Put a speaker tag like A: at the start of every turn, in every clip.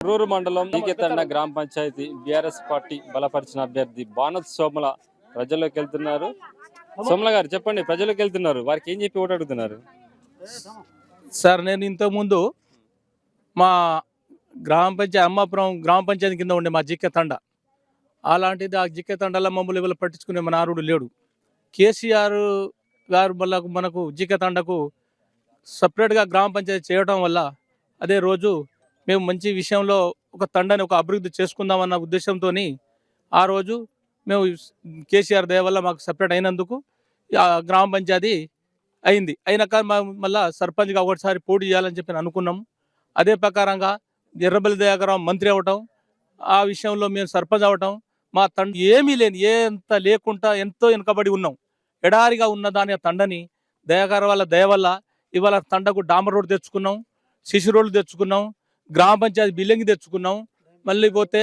A: రూరు మండలం ఈకెతండ గ్రామ panchayat BRS party బలపరిచిన అభ్యర్థి బానత్ సోమల ప్రజల్లోకి వెళ్తున్నారు. సోమల గారు చెప్పండి ప్రజల్లోకి వెళ్తున్నారు. వారికి ఏం చెప్పి ఓటు అడుగుతున్నారు?
B: సార్ నేను ఇంతకుముందు మా గ్రామ పంచాయతీ అమ్మాపురం గ్రామ పంచాయతీ కింద ఉండే మా జిక్కె తండ. అలాంటిది ఆ జిక్కె తండలో మమ్మల్ని ఇవాళ పట్టించుకునే మన నారుడు లేడు. కేసీఆర్ గారు మళ్ళా మనకు జిక్కె తండకు సపరేట్గా గ్రామ పంచాయతీ చేయడం వల్ల అదే రోజు మేము మంచి విషయంలో ఒక తండని ఒక అభివృద్ధి చేసుకుందామన్న ఉద్దేశంతో ఆ రోజు మేము కేసీఆర్ దయ వల్ల మాకు సపరేట్ అయినందుకు గ్రామ పంచాయతీ అయింది. అయినాక మా- మళ్ళా సర్పంచ్గా ఒకటిసారి పోటీ చేయాలని చెప్పి అనుకున్నాం. అదే ప్రకారంగా ఎర్రబల్లి దయాకరావు మంత్రి అవ్వటం ఆ విషయంలో మేము సర్పంచ్ అవ్వటం మా తండ ఏమీ లేని ఎంత లేకుండా ఎంతో వెనుకబడి ఉన్నాం. ఎడారిగా ఉన్న దాని ఆ తండని దయాకర వాళ్ళ దయ వల్ల ఇవాళ తండకు డాంబర్ రోడ్డు తెచ్చుకున్నాం శిశు రోడ్లు తెచ్చుకున్నాం గ్రామ పంచాయతీ బిల్డింగ్ తెచ్చుకున్నాం. మళ్ళీ పోతే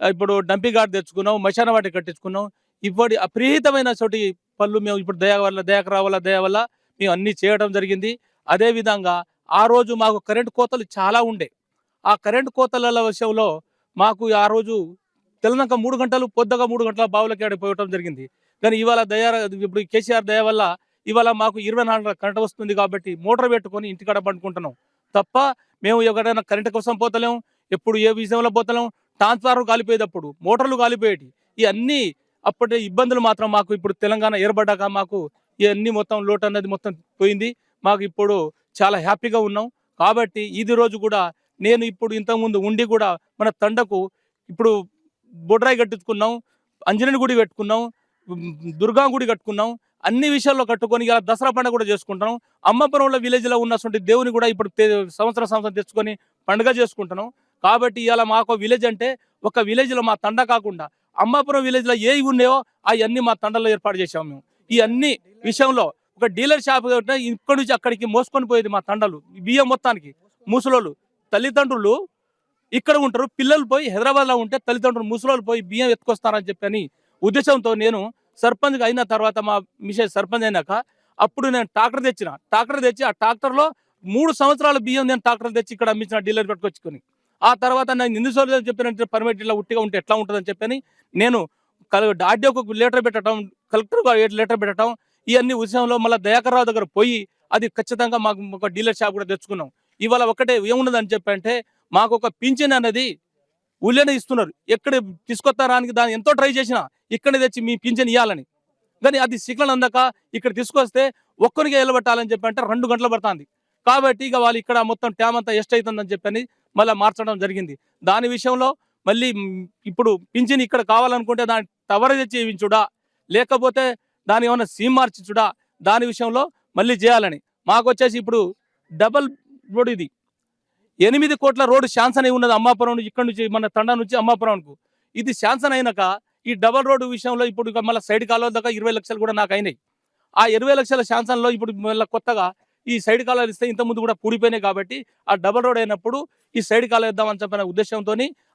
B: ఇప్పుడు డంపింగ్ గార్డ్ తెచ్చుకున్నాం మశాన వాటి కట్టించుకున్నాం. ఇప్పటి అప్రీతమైన చోటి పనులు మేము ఇప్పుడు దయ వల్ల దయాకరావు వల్ల దయ వల్ల మేము అన్నీ చేయడం జరిగింది. అదేవిధంగా ఆ రోజు మాకు కరెంటు కోతలు చాలా ఉండే. ఆ కరెంటు కోతల విషయంలో మాకు ఆ రోజు తెలంగాణ మూడు గంటలు పొద్దుగా మూడు గంటల బావులకి ఆడిపోవటం జరిగింది. కానీ ఇవాళ దయ ఇప్పుడు కేసీఆర్ దయ వల్ల ఇవాళ మాకు ఇరవై నాలుగు కరెంట్ వస్తుంది కాబట్టి మోటార్ పెట్టుకొని ఇంటికాడ పండుకుంటున్నాం. తప్ప మేము ఎవరైనా కరెంటు కోసం పోతలేం ఎప్పుడు ఏ విషయంలో పోతలేం ట్రాన్స్ఫార్మర్ కాలిపోయేటప్పుడు మోటార్లు కాలిపోయేటి ఇవన్నీ అప్పటి ఇబ్బందులు మాత్రం మాకు ఇప్పుడు తెలంగాణ ఏర్పడ్డాక మాకు ఇవన్నీ మొత్తం లోటు అన్నది మొత్తం పోయింది. మాకు ఇప్పుడు చాలా హ్యాపీగా ఉన్నాం. కాబట్టి ఇది రోజు కూడా నేను ఇప్పుడు ఇంతకుముందు ఉండి కూడా మన తండకు ఇప్పుడు బొడ్రాయి కట్టించుకున్నాం అంజనేని గుడి పెట్టుకున్నాం దుర్గా గుడి కట్టుకున్నాం. అన్ని విషయాల్లో కట్టుకొని ఇలా దసరా పండుగ కూడా చేసుకుంటాం అమ్మపురంలో విలేజ్లో ఉన్నటువంటి దేవుని కూడా ఇప్పుడు సంవత్సరం సంవత్సరం తెచ్చుకొని పండుగ చేసుకుంటున్నాం. కాబట్టి ఇలా మాకు విలేజ్ అంటే ఒక విలేజ్లో మా తండ కాకుండా అమ్మాపురం విలేజ్లో ఏవి ఉన్నాయో అవన్నీ మా తండలో ఏర్పాటు చేసాము మేము. ఈ అన్ని విషయంలో ఒక డీలర్ షాప్ ఇక్కడి నుంచి అక్కడికి మోసుకొని పోయేది మా తండలు. ఈ బియ్యం మొత్తానికి ముసలోళ్ళు తల్లిదండ్రులు ఇక్కడ ఉంటారు. పిల్లలు పోయి హైదరాబాద్లో ఉంటే తల్లిదండ్రులు ముసలోళ్ళు పోయి బియ్యం ఎత్తుకొస్తారని చెప్పని ఉద్దేశంతో నేను సర్పంచ్గా అయిన తర్వాత మా మిసెస్ సర్పంచ్ అయినాక అప్పుడు నేను ట్రాక్టర్ తెచ్చిన. ట్రాక్టర్ తెచ్చి ఆ ట్రాక్టర్లో మూడు సంవత్సరాల బియ్యం నేను ట్రాక్టర్ తెచ్చి ఇక్కడ అమ్మించిన డీలర్ పెట్టుకొచ్చుకొని ఆ తర్వాత నేను ఎన్ని సార్లు చెప్పినట్టు పర్మిట్ ఇట్లా ఉట్టిగా ఉంటే ఎట్లా ఉంటుందని చెప్పని నేను ఆర్డీఓకి ఒక లెటర్ పెట్టడం కలెక్టర్గా లెటర్ పెట్టడం ఇవన్నీ విషయంలో మళ్ళీ దయాకర్రావు దగ్గర పోయి అది ఖచ్చితంగా మాకు ఒక డీలర్ షాప్ కూడా తెచ్చుకున్నాం. ఇవాళ ఒకటే ఏమున్నదని చెప్పంటే మాకు ఒక పింఛన్ అనేది ఊళ్ళోనే ఇస్తున్నారు. ఎక్కడ తీసుకొస్తారానికి దాన్ని ఎంతో ట్రై చేసినా ఇక్కడ తెచ్చి మీ పింఛన్ ఇవ్వాలని కానీ అది సిగ్నల్ అందక ఇక్కడ తీసుకొస్తే ఒక్కరికి నిలబెట్టాలని చెప్పి అంటే రెండు గంటలు పడుతుంది. కాబట్టి ఇక వాళ్ళు ఇక్కడ మొత్తం ట్యామ్ అంతా ఎస్ట్ అవుతుందని చెప్పని మళ్ళీ మార్చడం జరిగింది. దాని విషయంలో మళ్ళీ ఇప్పుడు పింఛన్ ఇక్కడ కావాలనుకుంటే దాన్ని టవర్ తెచ్చి ఇవ్వించుడా లేకపోతే దాని ఏమైనా సీమ్ మార్చించుడా దాని విషయంలో మళ్ళీ చేయాలని. మాకు వచ్చేసి ఇప్పుడు డబల్ రోడ్ ఇది. ఎనిమిది కోట్ల రోడ్డు శాంక్షన్ అయి ఉన్నది అమ్మాపురం నుంచి ఇక్కడ నుంచి మన తండా నుంచి అమ్మాపురంకు. ఇది శాంక్షన్ అయినాక ఈ డబల్ రోడ్డు విషయంలో ఇప్పుడు మళ్ళీ సైడ్ కాలువ దాకా ఇరవై లక్షలు కూడా నాకు అయినాయి. ఆ ఇరవై లక్షల శాంక్షన్లో ఇప్పుడు మళ్ళీ కొత్తగా ఈ సైడ్ కాలువలు ఇస్తే ఇంత ముందు కూడా కూడిపోయినాయి కాబట్టి ఆ డబల్ రోడ్ అయినప్పుడు ఈ సైడ్ కాలువ ఇద్దామని చెప్పిన ఉద్దేశంతో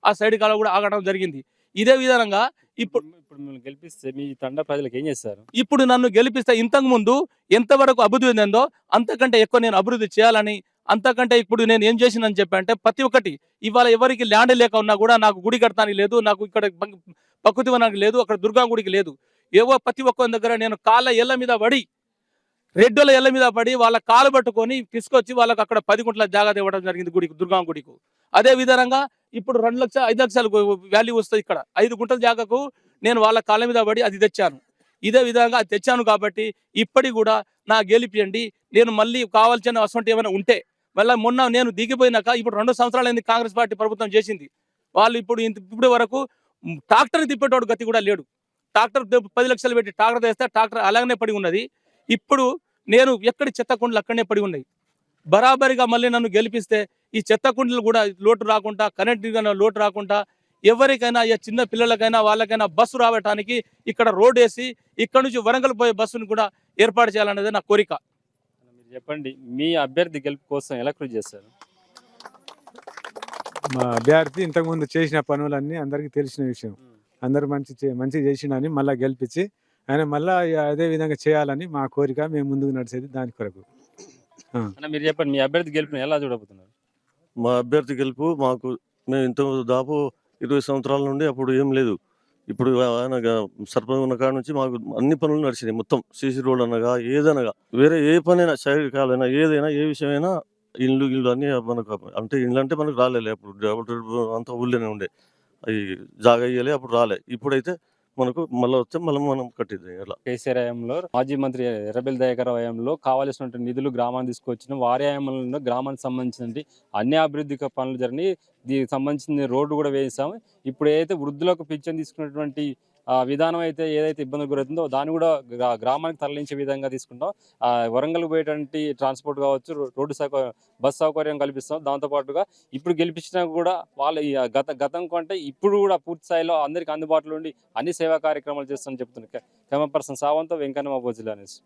B: ఆ సైడ్ కాలువ కూడా ఆగడం జరిగింది. ఇదే విధంగా ఇప్పుడు
A: ఇప్పుడు గెలిపిస్తే మీ తండ ప్రజలకు ఏం చేస్తారు?
B: ఇప్పుడు నన్ను గెలిపిస్తే ఇంతకు ముందు ఎంతవరకు అభివృద్ధి ఉందో అంతకంటే ఎక్కువ నేను అభివృద్ధి చేయాలని అంతకంటే ఇప్పుడు నేను ఏం చేసినని చెప్పి అంటే ప్రతి ఒక్కటి ఇవాళ ఎవరికి ల్యాండ్ లేక ఉన్నా కూడా నాకు గుడి కడతానికి లేదు నాకు ఇక్కడ ప్రకృతి వనానికి లేదు అక్కడ దుర్గా గుడికి లేదు. ఏవో ప్రతి ఒక్క దగ్గర నేను కాళ్ళ ఎల్ల మీద పడి రెడ్డోల ఎల్ల మీద పడి వాళ్ళ కాలు పట్టుకొని తీసుకొచ్చి వాళ్ళకి అక్కడ పది గుంటల జాగా ఇవ్వడం జరిగింది గుడికి దుర్గా గుడికి. అదే విధంగా ఇప్పుడు రెండు లక్షల ఐదు లక్షలు వాల్యూ వస్తుంది ఇక్కడ. ఐదు గుంటల జాగాకు నేను వాళ్ళ కాళ్ళ మీద పడి అది తెచ్చాను. ఇదే విధంగా అది తెచ్చాను కాబట్టి ఇప్పటికి కూడా నా గెలిపియండి నేను మళ్ళీ కావాల్సిన అసంటి ఏమైనా ఉంటే మళ్ళీ మొన్న నేను దిగిపోయినాక ఇప్పుడు రెండు సంవత్సరాలు అయింది కాంగ్రెస్ పార్టీ ప్రభుత్వం చేసింది. వాళ్ళు ఇప్పుడు ఇంత ఇప్పటి వరకు ట్రాక్టర్ని తిప్పేటోడు గతి కూడా లేడు. ట్రాక్టర్ పది లక్షలు పెట్టి ట్రాక్టర్ తెస్తే ట్రాక్టర్ అలాగనే పడి ఉన్నది. ఇప్పుడు నేను ఎక్కడి చెత్త కుండలు అక్కడనే పడి ఉన్నాయి. బరాబరిగా మళ్ళీ నన్ను గెలిపిస్తే ఈ చెత్త కుండలు కూడా లోటు రాకుండా కరెంట్ లోటు రాకుండా ఎవరికైనా ఈ చిన్న పిల్లలకైనా వాళ్ళకైనా బస్సు రావటానికి ఇక్కడ రోడ్ వేసి ఇక్కడ నుంచి వరంగల్ పోయే బస్సును కూడా ఏర్పాటు చేయాలనేది నా కోరిక.
A: చెప్పండి మీ అభ్యర్థి గెలుపు కోసం ఎలా కృషి చేస్తారు?
C: మా అభ్యర్థి ఇంతకుముందు చేసిన పనులన్నీ అందరికీ తెలిసిన విషయం. అందరు మంచి చే- మంచి చేసినని మళ్ళీ గెలిపించి ఆయన మళ్ళా అదే విధంగా చేయాలని మా కోరిక మేము ముందుకు నడిచేది దాని కొరకు.
A: అన్న మీరు చెప్పండి మీ అభ్యర్థి గెలుపుని ఎలా చూడబోతున్నారు?
D: మా అభ్యర్థి గెలుపు మాకు మేము ఇంత దాపు ఇరవై సంవత్సరాల నుండి అప్పుడు ఏం లేదు. ఇప్పుడు ఆయన సర్పంచ్ ఉన్న కాడ నుంచి మాకు అన్ని పనులు నడిచినాయి మొత్తం సీసీ రోడ్ అనగా ఏదనగా. వేరే ఏ పనైనా సైడ్ కాలైనా ఏదైనా ఏ విషయమైనా ఇల్లు ఇల్లు అన్ని మనకు అంటే ఇల్లు అంటే మనకు రాలేదు అప్పుడు డబుల్ అంతా ఊళ్ళోనే ఉండే. అవి జాగ అయ్యలే అప్పుడు రాలే. ఇప్పుడైతే మనకు మళ్ళీ వస్తే మళ్ళీ మనం కట్టింది అలా
A: కేసీఆర్ హయాంలో మాజీ మంత్రి ఎర్రబెల్ దయాకర్ హయాంలో కావాల్సినటువంటి నిధులు గ్రామాన్ని తీసుకొచ్చిన వారి హయాంలో గ్రామానికి సంబంధించిన అన్ని అభివృద్ధి పనులు జరిగినాయి. దీనికి సంబంధించిన రోడ్డు కూడా వేసాము. ఇప్పుడు ఏదైతే వృద్ధులకు పింఛన్ తీసుకున్నటువంటి విధానం అయితే ఏదైతే ఇబ్బందులు గురవుతుందో దాన్ని కూడా గ్రామానికి తరలించే విధంగా తీసుకుంటాం. ఆ, వరంగల్ పోయేటువంటి ట్రాన్స్పోర్ట్ కావచ్చు రోడ్డు సౌక బస్ సౌకర్యం కల్పిస్తాం. దాంతోపాటుగా ఇప్పుడు గెలిపించినా కూడా వాళ్ళ గత గతం కంటే ఇప్పుడు కూడా పూర్తి స్థాయిలో అందరికి అందుబాటులో ఉండి అన్ని సేవా కార్యక్రమాలు చేస్తామని చెప్తున్నారు కెమెరా పర్సన్ సావంతో వెంకన్న మోబోజిల్ అనేసి.